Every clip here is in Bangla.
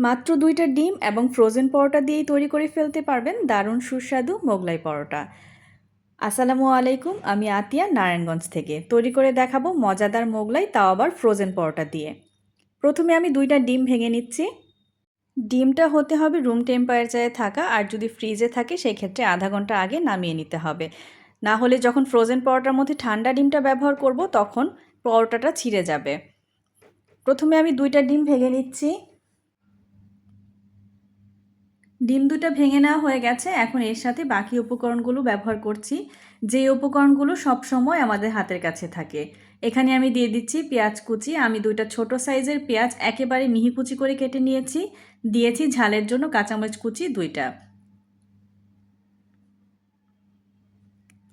মাত্র দুইটা ডিম এবং ফ্রোজেন পরোটা দিয়েই তৈরি করে ফেলতে পারবেন দারুণ সুস্বাদু মোগলাই পরোটা। আসসালামু আলাইকুম, আমি আতিয়া, নারায়ণগঞ্জ থেকে। তৈরি করে দেখাবো মজাদার মোগলাই, তাও আবার ফ্রোজেন পরোটা দিয়ে। প্রথমে আমি দুইটা ডিম ভেঙে নিচ্ছি। ডিমটা হতে হবে রুম টেম্পারেচারে থাকা, আর যদি ফ্রিজে থাকে, সেক্ষেত্রে আধা ঘণ্টা আগে নামিয়ে নিতে হবে। না হলে যখন ফ্রোজেন পরোটার মধ্যে ঠান্ডা ডিমটা ব্যবহার করব, তখন পরোটাটা ছিঁড়ে যাবে। প্রথমে আমি দুইটা ডিম ভেঙে নিচ্ছি। ডিম দুটো ভেঙে নেওয়া হয়ে গেছে, এখন এর সাথে বাকি উপকরণগুলো ব্যবহার করছি। যে উপকরণগুলো সব সময় আমাদের হাতের কাছে থাকে। এখানে আমি দিয়ে দিচ্ছি পেঁয়াজ কুচি। আমি দুইটা ছোট সাইজের পেঁয়াজ একেবারে মিহি কুচি করে কেটে নিয়েছি। দিয়েছি ঝালের জন্য কাঁচামরিচ কুচি দুইটা।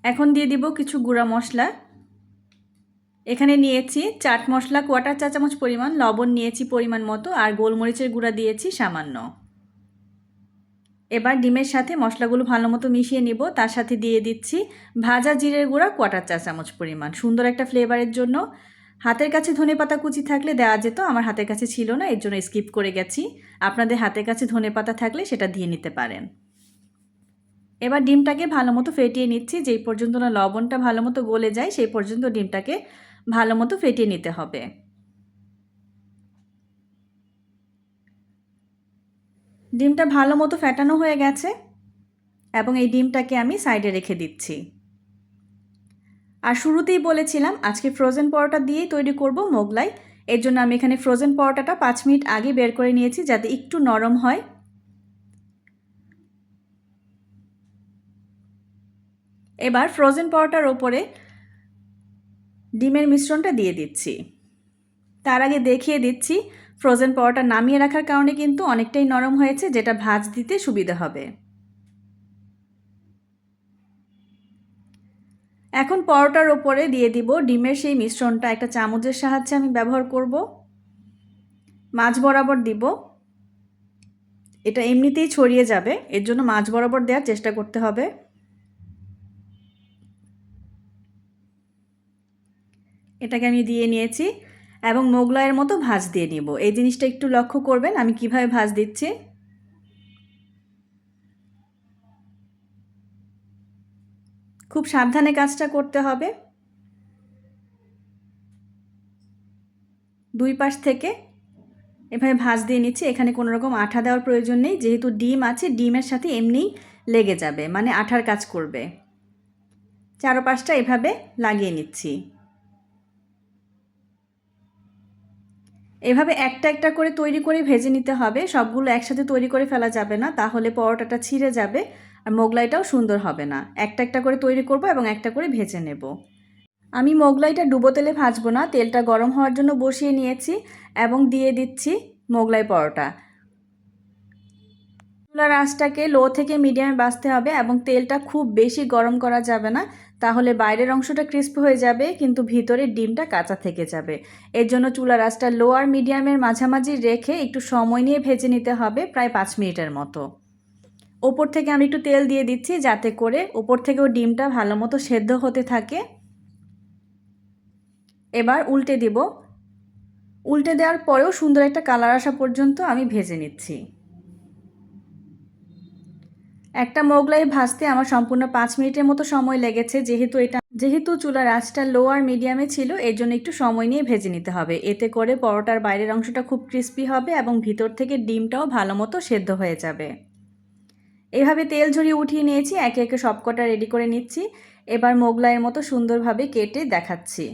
এখন দিয়ে দিব কিছু গুঁড়া মশলা। এখানে নিয়েছি চাট মশলা, কোয়াটার চা চামচ পরিমাণ, লবণ নিয়েছি পরিমাণ মতো, আর গোলমরিচের গুঁড়া দিয়েছি সামান্য। এবার ডিমের সাথে মশলাগুলো ভালো মতো মিশিয়ে নিব। তার সাথে দিয়ে দিচ্ছি ভাজা জিরের গুঁড়া কোয়াটার চা চামচ পরিমাণ। সুন্দর একটা ফ্লেভারের জন্য। হাতের কাছে ধনে পাতা কুচি থাকলে দেওয়া যেত, আমার হাতের কাছে ছিল না, এর জন্য স্কিপ করে গেছি। আপনাদের হাতের কাছে ধনে পাতা থাকলে সেটা দিয়ে নিতে পারেন। এবার ডিমটাকে ভালো মতো ফেটিয়ে নিচ্ছি। যেই পর্যন্ত না লবণটা ভালো মতো গলে যায়, সেই পর্যন্ত ডিমটাকে ভালো মতো ফেটিয়ে নিতে হবে। ডিমটা ভালো মতো ফ্যাটানো হয়ে গেছে এবং এই ডিমটাকে আমি সাইডে রেখে দিচ্ছি। আর শুরুতেই বলেছিলাম আজকে ফ্রোজেন পরোটা দিয়েই তৈরি করব মোগলাই। এর জন্য আমি এখানে ফ্রোজেন পরোটাটা পাঁচ মিনিট আগে বের করে নিয়েছি যাতে একটু নরম হয়। এবার ফ্রোজেন পরোটার ওপরে ডিমের মিশ্রণটা দিয়ে দিচ্ছি। তার আগে দেখিয়ে দিচ্ছি ফ্রোজেন পরোটা নামিয়ে রাখার কারণে কিন্তু অনেকটাই নরম হয়েছে, যেটা ভাজ দিতে সুবিধা হবে। এখন পরোটার ওপরে দিয়ে দিব ডিমের সেই মিশ্রণটা, একটা চামচের সাহায্যে আমি ব্যবহার করব। মাছ বরাবর দিব। এটা এমনিতেই ছড়িয়ে যাবে, এর জন্য মাছ বরাবর দেওয়ার চেষ্টা করতে হবে। এটাকে আমি দিয়ে নিয়েছি। এবং মোগলাইয়ের মতো ভাজ দিয়ে নিব। এই জিনিসটা একটু লক্ষ্য করবেন, আমি কীভাবে ভাজ দিচ্ছি। খুব সাবধানে কাজটা করতে হবে। দুই পাশ থেকে এভাবে ভাজ দিয়ে নিচ্ছি। এখানে কোনো রকম আঠা দেওয়ার প্রয়োজন নেই। যেহেতু ডিম আছে, ডিমের সাথে এমনিই লেগে যাবে মানে আঠার কাজ করবে। চারোপাশটা এভাবে লাগিয়ে নিচ্ছি। এভাবে একটা একটা করে তৈরি করে ভেজে নিতে হবে। সবগুলো একসাথে তৈরি করে ফেলা যাবে না। তাহলে পরোটাটা ছিঁড়ে যাবে আর মোগলাইটাও সুন্দর হবে না। একটা একটা করে তৈরি করব এবং একটা করে ভেজে নেব। আমি মোগলাইটা ডুবো তেলে ভাজবো না। তেলটা গরম হওয়ার জন্য বসিয়ে নিয়েছি এবং দিয়ে দিচ্ছি মোগলাই পরোটা। চুলার আঁচটাকে লো থেকে মিডিয়ামে বাঁচতে হবে এবং তেলটা খুব বেশি গরম করা যাবে না। তাহলে বাইরের অংশটা ক্রিস্প হয়ে যাবে, কিন্তু ভিতরে ডিমটা কাঁচা থেকে যাবে। এর জন্য চুলা আঁচটা লো আর মিডিয়ামের মাঝামাঝি রেখে একটু সময় নিয়ে ভেজে নিতে হবে প্রায় পাঁচ মিনিটের মতো। ওপর থেকে আমি একটু তেল দিয়ে দিচ্ছি যাতে করে ওপর থেকেও ডিমটা ভালো মতো সেদ্ধ হতে থাকে। এবার উল্টে দিব। উল্টে দেওয়ার পরেও সুন্দর একটা কালার আসা পর্যন্ত আমি ভেজে নিচ্ছি। একটা মোগলাই ভাজতে আমার সম্পূর্ণ পাঁচ মিনিটের মতো সময় লেগেছে, যেহেতু এটা যেহেতু চুলার আঁচটা লো আর মিডিয়ামে ছিল, এর জন্য একটু সময় নিয়ে ভেজে নিতে হবে। এতে করে পরোটার বাইরের অংশটা খুব ক্রিস্পি হবে এবং ভিতর থেকে ডিমটাও ভালো মতো সেদ্ধ হয়ে যাবে। এভাবে তেল ঝরিয়ে উঠিয়ে নিয়েছি, একে একে সবকটা রেডি করে নিচ্ছি। এবার মোগলাইয়ের মতো সুন্দরভাবে কেটে দেখাচ্ছি।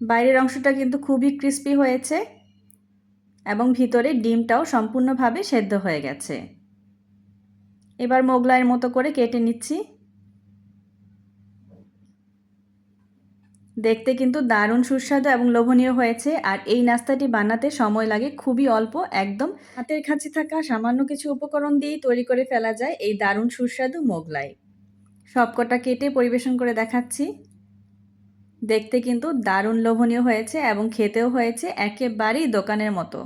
বাইরের অংশটা কিন্তু খুবই ক্রিস্পি হয়েছে। এবং ভিতরে ডিমটাও সম্পূর্ণভাবে সেদ্ধ হয়ে গেছে। এবার মোগলাইয়ের মতো করে কেটে নিচ্ছি। দেখতে কিন্তু দারুণ সুস্বাদু এবং লোভনীয় হয়েছে। আর এই নাস্তাটি বানাতে সময় লাগে খুবই অল্প, একদম হাতের কাছে থাকা সামান্য কিছু উপকরণ দিয়েই তৈরি করে ফেলা যায় এই দারুণ সুস্বাদু মোগলাই। সবকটা কেটে পরিবেশন করে দেখাচ্ছি। দেখতে কিন্তু দারুণ লোভনীয় হয়েছে এবং খেতেও হয়েছে একেবারেই দোকানের মতো।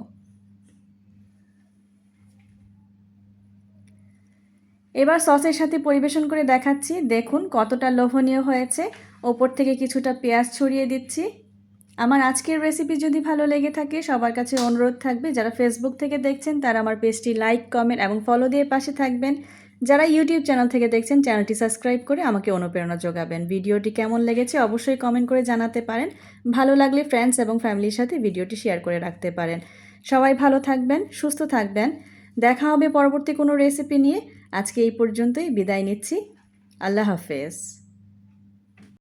এবার সসের সাথে পরিবেশন করে দেখাচ্ছি। দেখুন কতটা লোভনীয় হয়েছে। ওপর থেকে কিছুটা পেঁয়াজ ছড়িয়ে দিচ্ছি। আমার আজকের রেসিপি যদি ভালো লেগে থাকে, সবার কাছে অনুরোধ থাকবে, যারা ফেসবুক থেকে দেখছেন, তারা আমার পেজটি লাইক কমেন্ট এবং ফলো দিয়ে পাশে থাকবেন। যারা ইউটিউব চ্যানেল থেকে দেখছেন চ্যানেলটি সাবস্ক্রাইব করে আমাকে অনুপ্রেরণা যোগাবেন। ভিডিওটি কেমন লেগেছে অবশ্যই কমেন্ট করে জানাতে পারেন। ভালো লাগলে ফ্রেন্ডস এবং ফ্যামিলির সাথে ভিডিওটি শেয়ার করে রাখতে পারেন। সবাই ভালো থাকবেন, সুস্থ থাকবেন। দেখা হবে পরবর্তী কোনো রেসিপি নিয়ে। আজকে এই পর্যন্তই, বিদায় নিচ্ছি। আল্লাহ হাফেজ।